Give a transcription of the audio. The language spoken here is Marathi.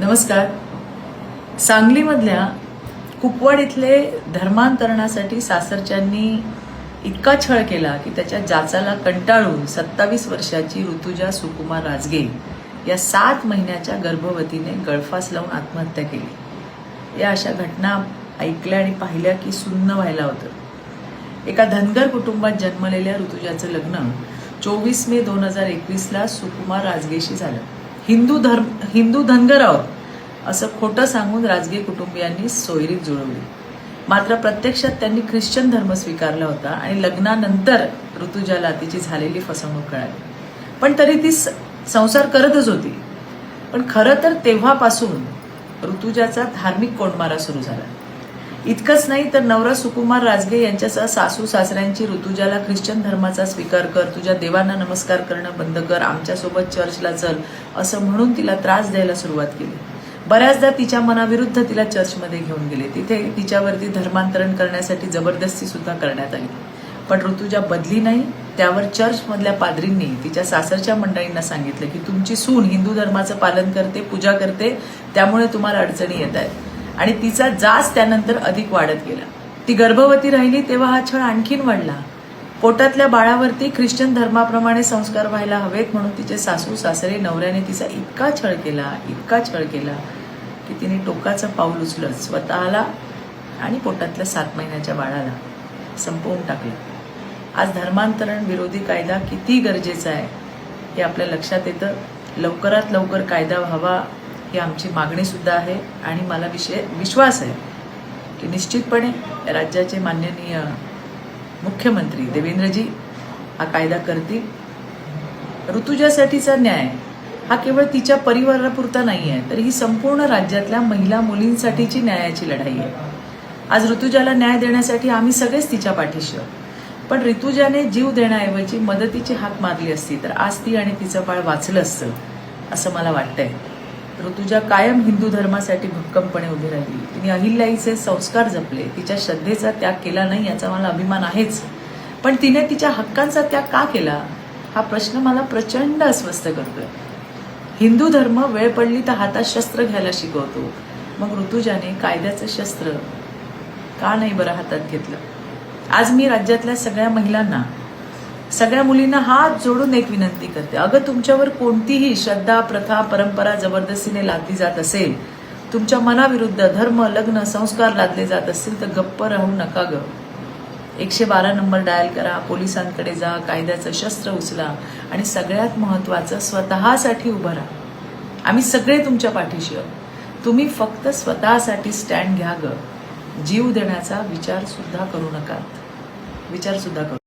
नमस्कार. सांगलीमधल्या कुपवाड इथले धर्मांतरणासाठी सासरच्यांनी इतका छळ केला की त्याच्या जाचाला कंटाळून सत्तावीस वर्षाची ऋतुजा सुकुमार राजगे या सात महिन्याच्या गर्भवतीने गळफास लावून आत्महत्या केली. या अशा घटना ऐकल्या आणि पाहिल्या की सुन्न व्हायला होतं. एका धनगर कुटुंबात जन्मलेल्या ऋतुजाचं लग्न चोवीस मे दोन हजार एकवीसला सुकुमार राजगेशी झालं. हिंदू धर्म हिंदू धनगर आहोत असं खोटं सांगून राजगे कुटुंबियांनी सोयरीत जुळवली. मात्र प्रत्यक्षात त्यांनी ख्रिश्चन धर्म स्वीकारला होता आणि लग्नानंतर ऋतुजाला तिची झालेली फसवणूक कळाली. पण तरी ती स- संसार करतच होती. पण खरं तर तेव्हापासून ऋतुजाचा धार्मिक कोंडमारा सुरू झाला. इतकंच नाही तर नवरा सुकुमार राजगे यांच्यासह सासू सासऱ्यांची ऋतुजाला ख्रिश्चन धर्माचा स्वीकार कर तुझ्या देवांना नमस्कार करणं बंद कर आमच्यासोबत चर्चला चल असं म्हणून तिला त्रास द्यायला सुरुवात केली. बऱ्याचदा तिच्या मनाविरुद्ध तिला चर्चमध्ये घेऊन गेले. तिथे तिच्यावरती धर्मांतरण करण्यासाठी जबरदस्ती सुद्धा करण्यात आली. पण ऋतुजा बदली नाही त्यावर चर्चमधल्या पादरींनी तिच्या सासरच्या मंडळींना सांगितलं की तुमची सून हिंदू धर्माचं पालन करते पूजा करते त्यामुळे तुम्हाला अडचणी येत आहेत. आणि तिचा जास त्यानंतर अधिक वाढत गेला. ती गर्भवती राहिली तेव्हा हा छळ आणखीन वाढला पोटातल्या बाळावरती ख्रिश्चन धर्माप्रमाणे संस्कार व्हायला हवेत म्हणून तिचे सासू सासरे नवऱ्याने तिचा इतका छळ केला इतका छळ केला की तिने टोकाचं पाऊल उचलत स्वतःला आणि पोटातल्या सात महिन्याच्या बाळाला संपवून टाकलं. आज धर्मांतरण विरोधी कायदा किती गरजेचा आहे हे आपल्या लक्षात येतं. लवकरात लवकर कायदा व्हावा ही आमची मागणीसुद्धा आहे आणि मला विषय विश्वास आहे की निश्चितपणे राज्याचे माननीय मुख्यमंत्री देवेंद्रजी हा कायदा करतील. ऋतुजासाठीचा न्याय हा केवळ तिच्या परिवारापुरता नाही आहे तर ही संपूर्ण राज्यातल्या महिला मुलींसाठीची न्यायाची लढाई आहे. आज ऋतुजाला न्याय देण्यासाठी आम्ही सगळेच तिच्या पाठीशी आहोत. पण ऋतुजाने जीव देण्याऐवजी मदतीची हाक मारली असती तर आज ती आणि तिचं बाळ वाचलं असतं असं मला वाटतंय. ऋतुजा कायम हिंदू धर्मासाठी भक्कमपणे उभी राहिली. तिने अहिल्याईचे संस्कार जपले. तिच्या श्रद्धेचा त्याग केला नाही याचा मला अभिमान आहेच. पण तिने तिच्या हक्कांचा त्याग का केला? हा प्रश्न मला प्रचंड अस्वस्थ करतोय. हिंदू धर्म वेळ पडली तर हातात शस्त्र घ्यायला शिकवतो. मग ऋतुजाने कायद्याचं शस्त्र का नाही बरं हातात घेतलं? आज मी राज्यातल्या सगळ्या महिलांना सगळ्या मुलींना हात जोडून एक विनंती करते. अगं तुमच्यावर कोणतीही श्रद्धा प्रथा परंपरा जबरदस्तीने लादली जात असेल तुमच्या मनाविरुद्ध धर्म लग्न संस्कार लादले जात असतील तर गप्प राहू नका ग. एकशे बारा नंबर डायल करा पोलिसांकडे जा कायद्याचं शस्त्र उचला आणि सगळ्यात महत्वाचं स्वतःसाठी उभं राहा. आम्ही सगळे तुमच्या पाठीशी आहोत. तुम्ही फक्त स्वतःसाठी स्टँड घ्या ग. जीव देण्याचा विचार सुद्धा करू नका. विचार सुद्धा करू